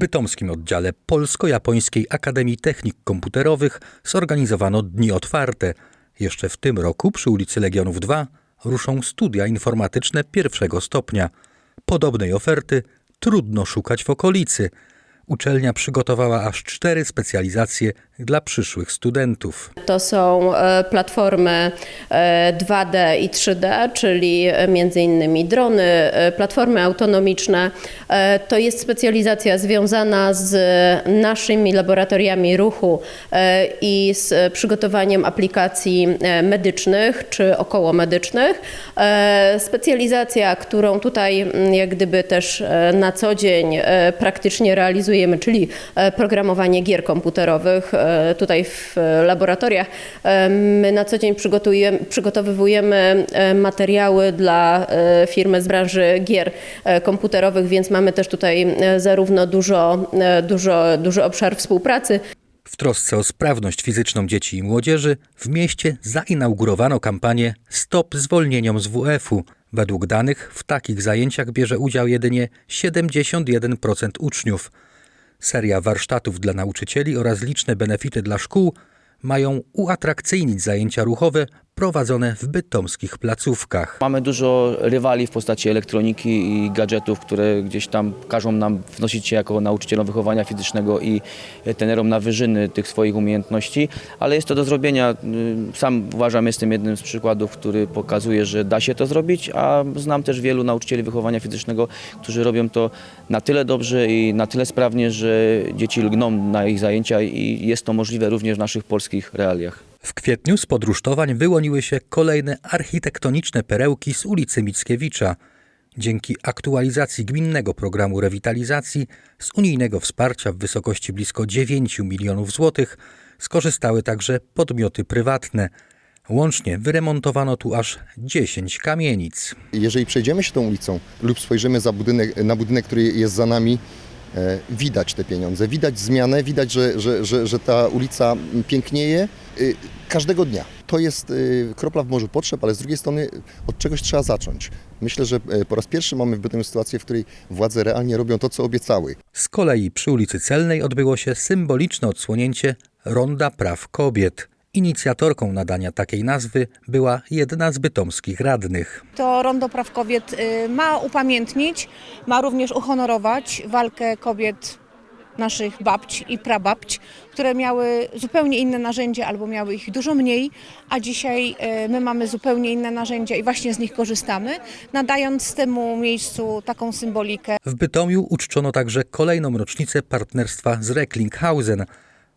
bytomskim oddziale Polsko-Japońskiej Akademii Technik Komputerowych zorganizowano Dni Otwarte. Jeszcze w tym roku przy ulicy Legionów 2 ruszą studia informatyczne pierwszego stopnia. Podobnej oferty trudno szukać w okolicy. Uczelnia przygotowała aż cztery specjalizacje dla przyszłych studentów. To są e, platformy e, 2D i 3D, czyli e, innymi drony, e, platformy autonomiczne. E, To jest specjalizacja związana z naszymi laboratoriami ruchu e, i z przygotowaniem aplikacji e, medycznych czy okołomedycznych. E, Specjalizacja, którą tutaj jak gdyby też e, na co dzień e, praktycznie czyli e, programowanie gier komputerowych e, tutaj w e, laboratoriach. My na co dzień e, materiały dla firmy z branży gier komputerowych, więc mamy też tutaj zarówno dużo, dużo, duży obszar współpracy, W trosce o sprawność fizyczną dzieci i młodzieży w mieście zainaugurowano kampanię Stop zwolnieniom z WF-u. Według danych w takich zajęciach bierze udział jedynie 71% uczniów. Seria warsztatów dla nauczycieli oraz liczne benefity dla szkół mają uatrakcyjnić zajęcia ruchowe prowadzone w bytomskich placówkach. Mamy dużo rywali w postaci elektroniki i gadżetów, które gdzieś tam każą nam wnosić się jako nauczycielom wychowania fizycznego i trenerom na wyżyny tych swoich umiejętności, ale jest to do zrobienia. Y, Sam uważam, jestem jednym z przykładów, który pokazuje, że da się to zrobić, a znam też wielu nauczycieli wychowania fizycznego, którzy robią to na tyle dobrze i na tyle sprawnie, że dzieci lgną na ich zajęcia i jest to możliwe również w naszych polskich realiach. W kwietniu z podrusztowań wyłoniły się kolejne architektoniczne perełki z ulicy Mickiewicza. Dzięki aktualizacji gminnego programu rewitalizacji z unijnego wsparcia w wysokości blisko 9 milionów złotych skorzystały także podmioty prywatne. Łącznie wyremontowano tu aż 10 kamienic. Jeżeli przejdziemy się tą ulicą lub spojrzymy budynek, na budynek, który jest za nami, widać te pieniądze, widać zmianę, widać, że, że, że, że ta ulica pięknieje y, każdego dnia. To jest y, kropla w morzu potrzeb, ale z drugiej strony od czegoś trzeba zacząć. Myślę, że e, po raz pierwszy mamy w Bytomiu sytuację, w której władze realnie robią to, co obiecały. Z kolei przy ulicy Celnej odbyło się symboliczne odsłonięcie Ronda Praw Kobiet. Inicjatorką nadania takiej nazwy była jedna z bytomskich radnych. To Rondo Praw Kobiet y, ma upamiętnić, ma również uhonorować walkę kobiet naszych babć i prababć, które miały zupełnie inne narzędzia albo miały ich dużo mniej, a dzisiaj y, my mamy zupełnie inne narzędzia i właśnie z nich korzystamy, nadając temu miejscu taką symbolikę. W Bytomiu uczczono także kolejną rocznicę partnerstwa z Recklinghausen.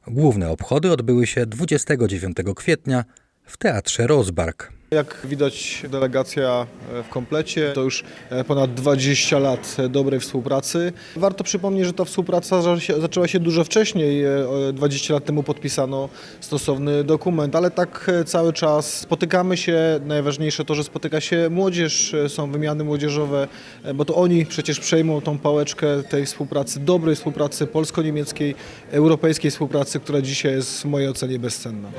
Główne obchody odbyły się 29 kwietnia w Teatrze Rozbark. Jak widać delegacja e, w komplecie to już e, ponad 20 lat e, dobrej współpracy. Warto przypomnieć, że ta współpraca zaczęła się dużo wcześniej. E, o 20 lat temu podpisano stosowny dokument, ale tak cały czas spotykamy się. Najważniejsze to, że spotyka się młodzież, są wymiany młodzieżowe, bo to oni przecież przejmą tą pałeczkę tej współpracy, dobrej współpracy polsko-niemieckiej, europejskiej współpracy, która dzisiaj jest w mojej ocenie bezcenna.